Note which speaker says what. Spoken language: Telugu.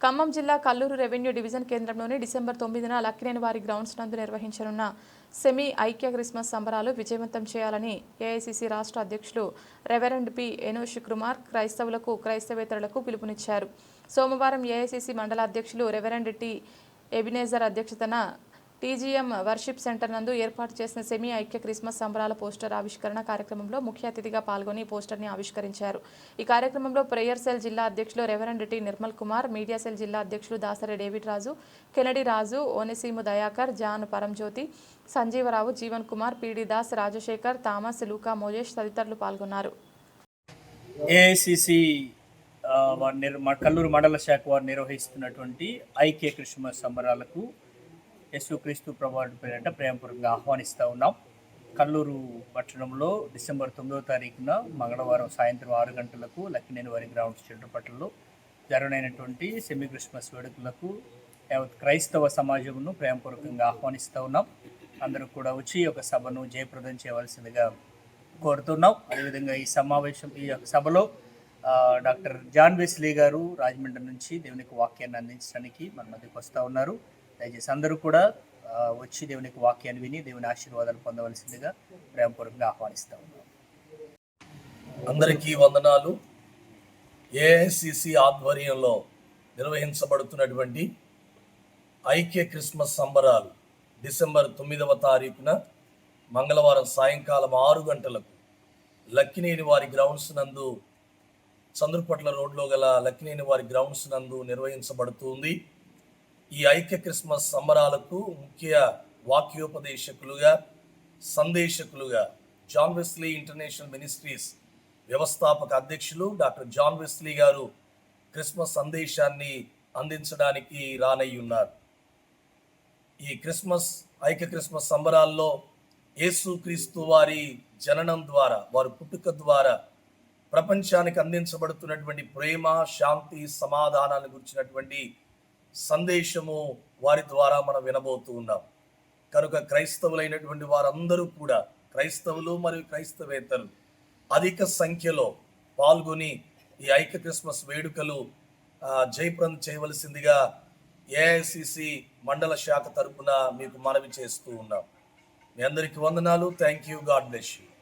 Speaker 1: ఖమ్మం జిల్లా కల్లూరు రెవెన్యూ డివిజన్ కేంద్రంలోని డిసెంబర్ తొమ్మిదిన లక్కినేని వారి గ్రౌండ్స్ నందు నిర్వహించనున్న సెమీ ఐక్య క్రిస్మస్ సంబరాలు విజయవంతం చేయాలని ఏఐసిసి రాష్ట్ర అధ్యక్షులు రెవరెండ్ పి ఎనోష్ కుమార్ క్రైస్తవులకు క్రైస్తవేతరులకు పిలుపునిచ్చారు. సోమవారం ఏఐసిసి మండల అధ్యక్షులు రెవరెండ్ టి ఎబినేజర్ అధ్యక్షతన టీజీఎం వర్షిప్ సెంటర్ నందు ఏర్పాటు చేసిన సెమీ ఐక్య క్రిస్మస్ సంబరాల పోస్టర్ ఆవిష్కరణ కార్యక్రమంలో ముఖ్య అతిథిగా పాల్గొని పోస్టర్ని ఆవిష్కరించారు. ఈ కార్యక్రమంలో ప్రేయర్ సెల్ జిల్లా అధ్యక్షులు reverend T Nirmal Kumar media cell జిల్లా అధ్యక్షులు Dasari David Raju Kennedy Raju Onesimu Dayakar John Paranjyothi Sanjeevarao Jeevan Kumar PD Das Rajasekhar Thomas Luka Mojesh తదితరులు పాల్గొన్నారు.
Speaker 2: ఏఐసిసి కల్లూరు మండల శాఖ వారు నిర్వహిస్తున్నటువంటి ఐక్య క్రిస్మస్ సంబరాలకు యేసుక్రీస్తు ప్రభావం పేరిట ప్రేమపూర్వకంగా ఆహ్వానిస్తూ ఉన్నాం. కల్లూరు పట్టణంలో డిసెంబర్ తొమ్మిదో తారీఖున మంగళవారం సాయంత్రం ఆరు గంటలకు లక్కినేని వారి గ్రౌండ్ చిల్డ్రపట్లలో జరగనైనటువంటి సెమీ క్రిస్మస్ వేడుకలకు యావత్ క్రైస్తవ సమాజమును ప్రేమపూర్వకంగా ఆహ్వానిస్తూ ఉన్నాం. అందరూ కూడా వచ్చి ఒక సభను జయప్రదం చేయవలసిందిగా కోరుతున్నాం. అదేవిధంగా ఈ సమావేశం ఈ యొక్క సభలో డాక్టర్ జాన్ వెస్లీ గారు రాజమండ్రి నుంచి దేవునికి వాక్యాన్ని అందించడానికి మన మధ్యకు వస్తూ ఉన్నారు. దయచేసి అందరూ కూడా వచ్చి దేవునికి వాక్యాన్ని విని దేవుని ఆశీర్వాదాలు పొందవలసిందిగా ప్రేమపూర్వకంగా ఆహ్వానిస్తాము ఉన్నాం.
Speaker 3: అందరికీ వందనాలు. ఏఐసిసి ఆధ్వర్యంలో నిర్వహించబడుతున్నటువంటి ఐక్య క్రిస్మస్ సంబరాలు డిసెంబర్ తొమ్మిదవ తారీఖున మంగళవారం సాయంకాలం ఆరు గంటలకు లక్కినేని వారి గ్రౌండ్స్ నందు చంద్రపట్ల రోడ్లో గల లక్కినేని వారి గ్రౌండ్స్ నందు నిర్వహించబడుతుంది ఈ ఐక్య క్రిస్మస్ సంబరాలకు ముఖ్య వాక్యోపదేశకులుగా సందేశకులుగా జాన్ వెస్లీ ఇంటర్నేషనల్ మినిస్ట్రీస్ వ్యవస్థాపక అధ్యక్షులు డాక్టర్ జాన్ వెస్లీ గారు క్రిస్మస్ సందేశాన్ని అందించడానికి రానయ్యున్నారు. ఉన్నారు ఈ క్రిస్మస్ ఐక్య క్రిస్మస్ సంబరాల్లో యేసుక్రీస్తు వారి జననం ద్వారా వారి పుట్టుక ద్వారా ప్రపంచానికి అందించబడుతున్నటువంటి ప్రేమ శాంతి సమాధానాన్ని గురించినటువంటి సందేశము వారి ద్వారా మనం వినబోతూ ఉన్నాం. కనుక క్రైస్తవులైనటువంటి వారందరూ కూడా క్రైస్తవులు మరియు క్రైస్తవేతలు అధిక సంఖ్యలో పాల్గొని ఈ ఐక్య క్రిస్మస్ వేడుకలు ఆ, చేయవలసిందిగా ఏఐసిసి మండల శాఖ తరపున మీకు మనవి చేస్తూ ఉన్నాం. మీ అందరికీ వందనాలు. Thank you God bless you